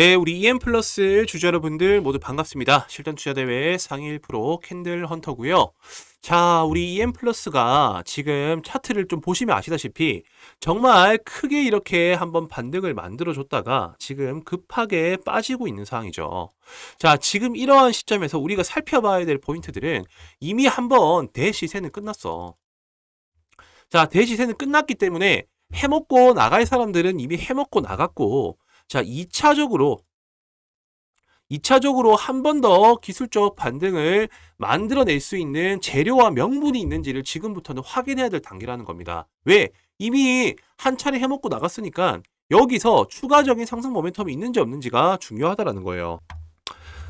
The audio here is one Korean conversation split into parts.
네, 우리 EM 플러스 주주 여러분들 모두 반갑습니다. 실전 투자 대회 상위 1% 캔들 헌터고요. 자, 우리 EM 플러스가 지금 차트를 좀 보시면 아시다시피 정말 크게 이렇게 한번 반등을 만들어 줬다가 지금 급하게 빠지고 있는 상황이죠. 자, 지금 이러한 시점에서 우리가 살펴봐야 될 포인트들은 이미 한번 대시세는 끝났어. 자, 대시세는 끝났기 때문에 해먹고 나갈 사람들은 이미 해먹고 나갔고 자, 2차적으로 2차적으로 한 번 더 기술적 반등을 만들어낼 수 있는 재료와 명분이 있는지를 지금부터는 확인해야 될 단계라는 겁니다. 왜? 이미 한 차례 해먹고 나갔으니까 여기서 추가적인 상승 모멘텀이 있는지 없는지가 중요하다라는 거예요.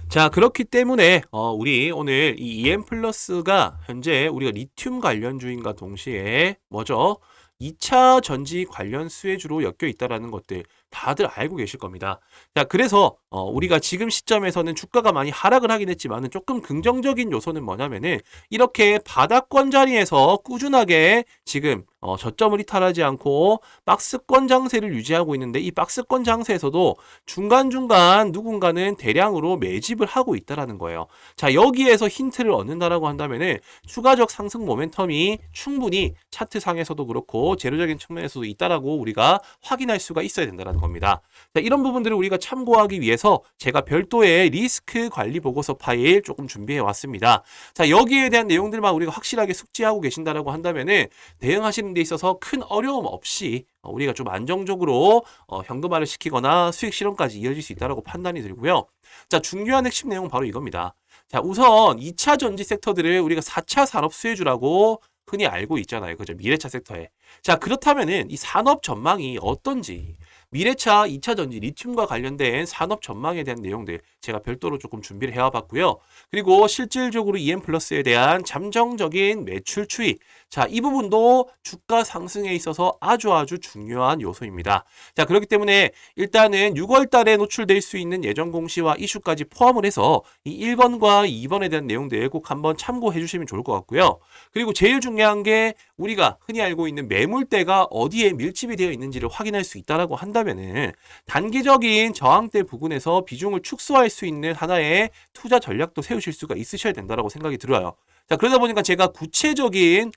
자, 그렇기 때문에 어, 우리 오늘 이 EM 플러스가 현재 우리가 리튬 관련 주인과 동시에 뭐죠? 2차 전지 관련 수혜주로 엮여 있다라는 것들 다들 알고 계실 겁니다. 자, 그래서 어, 우리가 지금 시점에서는 주가가 많이 하락을 하긴 했지만은 조금 긍정적인 요소는 뭐냐면은 이렇게 바닥권 자리에서 꾸준하게 지금 어, 저점을 이탈하지 않고 박스권 장세를 유지하고 있는데 이 박스권 장세에서도 중간중간 누군가는 대량으로 매집을 하고 있다라는 거예요. 자, 여기에서 힌트를 얻는다라고 한다면은 추가적 상승 모멘텀이 충분히 차트상에서도 그렇고 재료적인 측면에서도 있다라고 우리가 확인할 수가 있어야 된다는 겁니다. 자, 이런 부분들을 우리가 참고하기 위해서 제가 별도의 리스크 관리 보고서 파일 조금 준비해 왔습니다. 자, 여기에 대한 내용들만 우리가 확실하게 숙지하고 계신다라고 한다면은 대응하시는 데 있어서 큰 어려움 없이 어, 우리가 좀 안정적으로 어, 현금화를 시키거나 수익 실현까지 이어질 수 있다라고 판단이 들고요. 자, 중요한 핵심 내용은 바로 이겁니다. 자, 우선 2차 전지 섹터들을 우리가 4차 산업 수혜주라고 흔히 알고 있잖아요. 그죠? 미래차 섹터에. 자, 그렇다면은 이 산업 전망이 어떤지 미래차 2차 전지 리튬과 관련된 산업 전망에 대한 내용들 제가 별도로 조금 준비를 해와 봤고요. 그리고 실질적으로 EM 플러스에 대한 잠정적인 매출 추이. 자, 이 부분도 주가 상승에 있어서 아주 아주 중요한 요소입니다. 자, 그렇기 때문에 일단은 6월 달에 노출될 수 있는 예정 공시와 이슈까지 포함을 해서 이 1번과 2번에 대한 내용들 꼭 한번 참고해 주시면 좋을 것 같고요. 그리고 제일 중요한 게 우리가 흔히 알고 있는 매물대가 어디에 밀집이 되어 있는지를 확인할 수 있다라고 한다 면은 단기적인 저항대 부근에서 비중을 축소할 수 있는 하나의 투자 전략도 세우실 수가 있으셔야 된다라고 생각이 들어요. 자, 그러다 보니까 제가 구체적인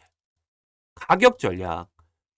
가격 전략,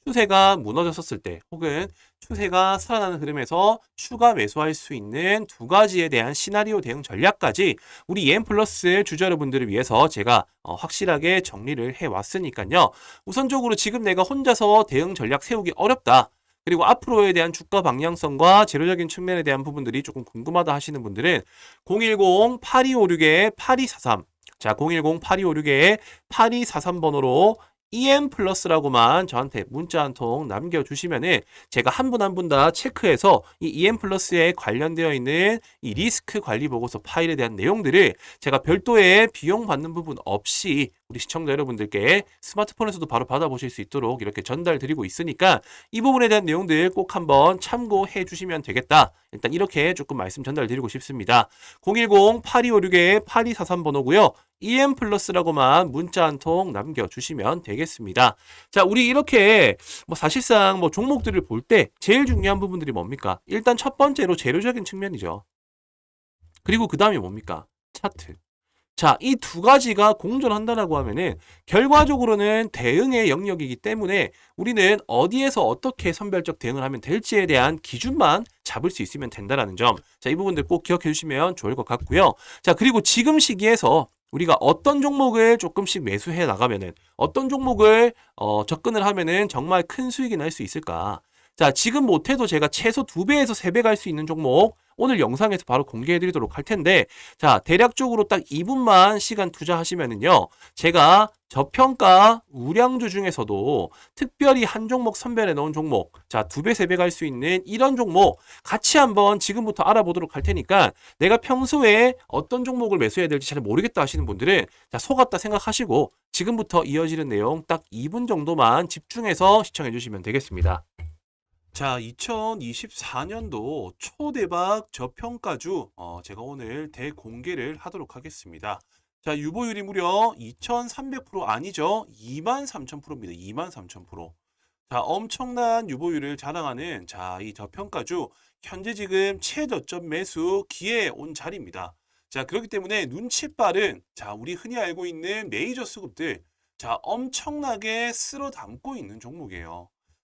추세가 무너졌었을 때 혹은 추세가 살아나는 흐름에서 추가 매수할 수 있는 두 가지에 대한 시나리오 대응 전략까지 우리 EM 플러스 주주 여러분들을 위해서 제가 어, 확실하게 정리를 해 왔으니까요. 우선적으로 지금 내가 혼자서 대응 전략 세우기 어렵다. 그리고 앞으로에 대한 주가 방향성과 재료적인 측면에 대한 부분들이 조금 궁금하다 하시는 분들은 010-8256-8243 자, 010-8256-8243번호로 EM 플러스라고만 저한테 문자 한 통 남겨주시면은 제가 한 분 한 분 다 체크해서 이 EM 플러스에 관련되어 있는 이 리스크 관리 보고서 파일에 대한 내용들을 제가 별도의 비용 받는 부분 없이 우리 시청자 여러분들께 스마트폰에서도 바로 받아보실 수 있도록 이렇게 전달 드리고 있으니까 이 부분에 대한 내용들 꼭 한번 참고해 주시면 되겠다. 일단 이렇게 조금 말씀 전달 드리고 싶습니다. 010-8256-8243 번호고요. EM 플러스라고만 문자 한 통 남겨주시면 되겠습니다. 자, 우리 이렇게 뭐 사실상 뭐 종목들을 볼 때 제일 중요한 부분들이 뭡니까? 일단 첫 번째로 재료적인 측면이죠. 그리고 그 다음에 뭡니까? 차트. 자, 이 두 가지가 공존한다라고 하면은 결과적으로는 대응의 영역이기 때문에 우리는 어디에서 어떻게 선별적 대응을 하면 될지에 대한 기준만 잡을 수 있으면 된다라는 점. 자, 이 부분들 꼭 기억해 주시면 좋을 것 같고요. 자, 그리고 지금 시기에서 우리가 어떤 종목을 조금씩 매수해 나가면은 어떤 종목을 어, 접근을 하면은 정말 큰 수익이 날 수 있을까? 자, 지금 못해도 제가 최소 두배에서세 배갈 수 있는 종목 오늘 영상에서 바로 공개해 드리도록 할 텐데 자 대략적으로 딱 2분만 시간 투자하시면은요 제가 저평가 우량주 중에서도 특별히 한 종목 선별해 놓은 종목 자 두 배 세 배 갈 수 있는 이런 종목 같이 한번 지금부터 알아보도록 할 테니까 내가 평소에 어떤 종목을 매수해야 될지 잘 모르겠다 하시는 분들은 자 속았다 생각하시고 지금부터 이어지는 내용 딱 2분 정도만 집중해서 시청해 주시면 되겠습니다. 자, 2024년도 초대박 저평가주 어, 제가 오늘 대공개를 하도록 하겠습니다. 자, 유보율이 무려 2300% 아니죠. 23,000%입니다. 23,000%. 자, 엄청난 유보율을 자랑하는 자, 이 저평가주 현재 지금 최저점 매수 기회에 온 자리입니다. 자, 그렇기 때문에 눈치 빠른 자, 우리 흔히 알고 있는 메이저 수급들 자, 엄청나게 쓸어 담고 있는 종목이에요.